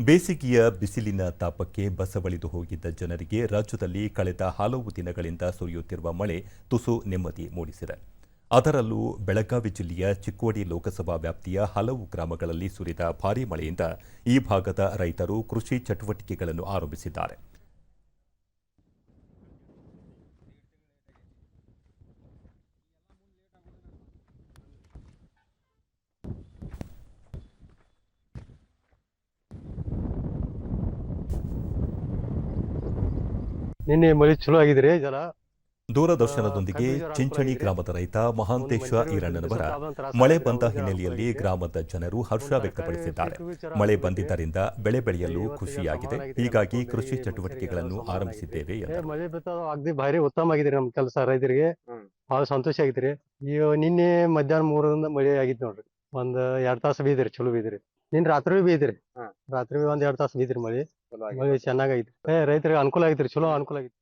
ಬೇಸಿಗೆಯ ಬಿಸಿಲಿನ ತಾಪಕ್ಕೆ ಬಸವಳಿದು ಹೋಗಿದ್ದ ಜನರಿಗೆ ರಾಜ್ಯದಲ್ಲಿ ಕಳೆದ ಹಲವು ದಿನಗಳಿಂದ ಸುರಿಯುತ್ತಿರುವ ಮಳೆ ತುಸು ನೆಮ್ಮದಿ ಮೂಡಿಸಿದೆ. ಅದರಲ್ಲೂ ಬೆಳಗಾವಿ ಜಿಲ್ಲೆಯ ಚಿಕ್ಕೋಡಿ ಲೋಕಸಭಾ ವ್ಯಾಪ್ತಿಯ ಹಲವು ಗ್ರಾಮಗಳಲ್ಲಿ ಸುರಿದ ಭಾರೀ ಮಳೆಯಿಂದ ಈ ಭಾಗದ ರೈತರು ಕೃಷಿ ಚಟುವಟಿಕೆಗಳನ್ನು ಆರಂಭಿಸಿದ್ದಾರೆ. ನಿನ್ನೆ ಮಳೆ ಚಲೋ ಆಗಿದ್ರಿ ಜಲ ದೂರದರ್ಶನದೊಂದಿಗೆ ಚಿಂಚಣಿ ಗ್ರಾಮದ ರೈತ ಮಹಾಂತೇಶ ಈರಣ್ಣನವರ ಮಳೆ ಬಂದ ಹಿನ್ನೆಲೆಯಲ್ಲಿ ಗ್ರಾಮದ ಜನರು ಹರ್ಷ ವ್ಯಕ್ತಪಡಿಸಿದ್ದಾರೆ. ಮಳೆ ಬಂದಿದ್ದರಿಂದ ಬೆಳೆ ಬೆಳೆಯಲು ಖುಷಿಯಾಗಿದೆ ಹೀಗಾಗಿ ಕೃಷಿ ಚಟುವಟಿಕೆಗಳನ್ನು ಆರಂಭಿಸಿದ್ದೇವೆ ಮಳೆ ಬಂದ ಅಗ್ದಿ ಭಾರಿ ಉತ್ತಮ ಆಗಿದೆ ನಮ್ಮ ಕೆಲಸ ರೈತರಿಗೆ. ಬಹಳ ಸಂತೋಷ ಆಗಿದ್ರಿ ಈಗ ನಿನ್ನೆ ಮಧ್ಯಾಹ್ನ ಮೂರರಿಂದ ಮಳೆ ಆಗಿತ್ತು ನೋಡ್ರಿ. ಒಂದ್ ಎರಡ್ ತಾಸು ಬೀದ್ರಿ ಚಲೋ ಬೀದ್ರಿ. ನಿನ್ ರಾತ್ರಿ ಬೀದ್ರಿ. ರಾತ್ರಿ ಒಂದ್ ಎರಡ್ ತಾಸು ಬೀದ್ರಿ ಮಳಿ. ಚೆನ್ನಾಗೈತಿ. ಏ ರೈತರಿಗೆ ಅನುಕೂಲ ಆಗೈತ್ರಿ ಚಲೋ ಅನುಕೂಲ ಆಗೈತಿ.